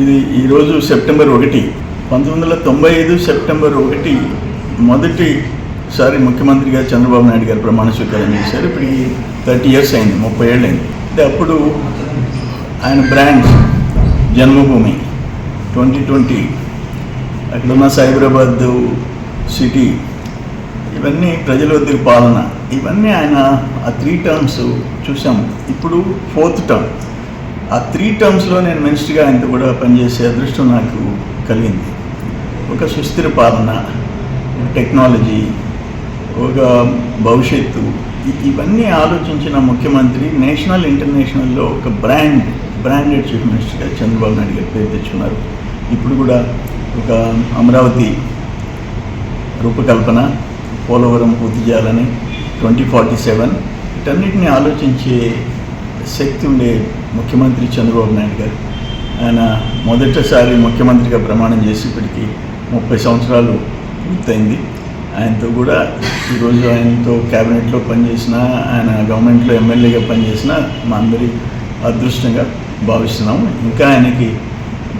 ఇది ఈరోజు సెప్టెంబర్ ఒకటి. పంతొమ్మిది వందల తొంభై ఐదు సెప్టెంబర్ ఒకటి మొదటిసారి ముఖ్యమంత్రిగా చంద్రబాబు నాయుడు గారు ప్రమాణ స్వీకారం చేశారు. ఇప్పటికి థర్టీ ఇయర్స్ అయింది ముప్పై ఏళ్ళు అయింది అంటే అప్పుడు ఆయన బ్రాండ్ జన్మభూమి ట్వంటీ ట్వంటీ అక్కడున్న సైబరాబాద్ సిటీ ఇవన్నీ ప్రజల వద్దకు పాలన ఇవన్నీ ఆయన ఆ త్రీ టర్మ్స్ చూసాము. ఇప్పుడు ఫోర్త్ టర్మ్ ఆ త్రీ టర్మ్స్లో నేను మినిస్టర్గా ఆయనతో కూడా పనిచేసే అదృష్టం నాకు కలిగింది. ఒక సుస్థిర పాలన టెక్నాలజీ ఒక భవిష్యత్తు ఇవన్నీ ఆలోచించిన ముఖ్యమంత్రి నేషనల్ ఇంటర్నేషనల్లో ఒక బ్రాండ్ బ్రాండెడ్ చీఫ్ మినిస్టర్గా చంద్రబాబు నాయుడు గారు పేరు తెచ్చుకున్నారు. ఇప్పుడు కూడా ఒక అమరావతి రూపకల్పన పోలవరం పూర్తి చేయాలని ట్వంటీ ఫార్టీ సెవెన్ వీటన్నిటిని ఆలోచించే శక్తి ఉండే ముఖ్యమంత్రి చంద్రబాబు నాయుడు గారు ఆయన మొదటిసారి ముఖ్యమంత్రిగా ప్రమాణం చేసి ముప్పై సంవత్సరాలు పూర్తయింది. ఆయనతో కూడా ఈరోజు ఆయనతో క్యాబినెట్లో పనిచేసిన ఆయన గవర్నమెంట్లో ఎమ్మెల్యేగా పనిచేసిన మా అందరి అదృష్టంగా భావిస్తున్నాము. ఇంకా ఆయనకి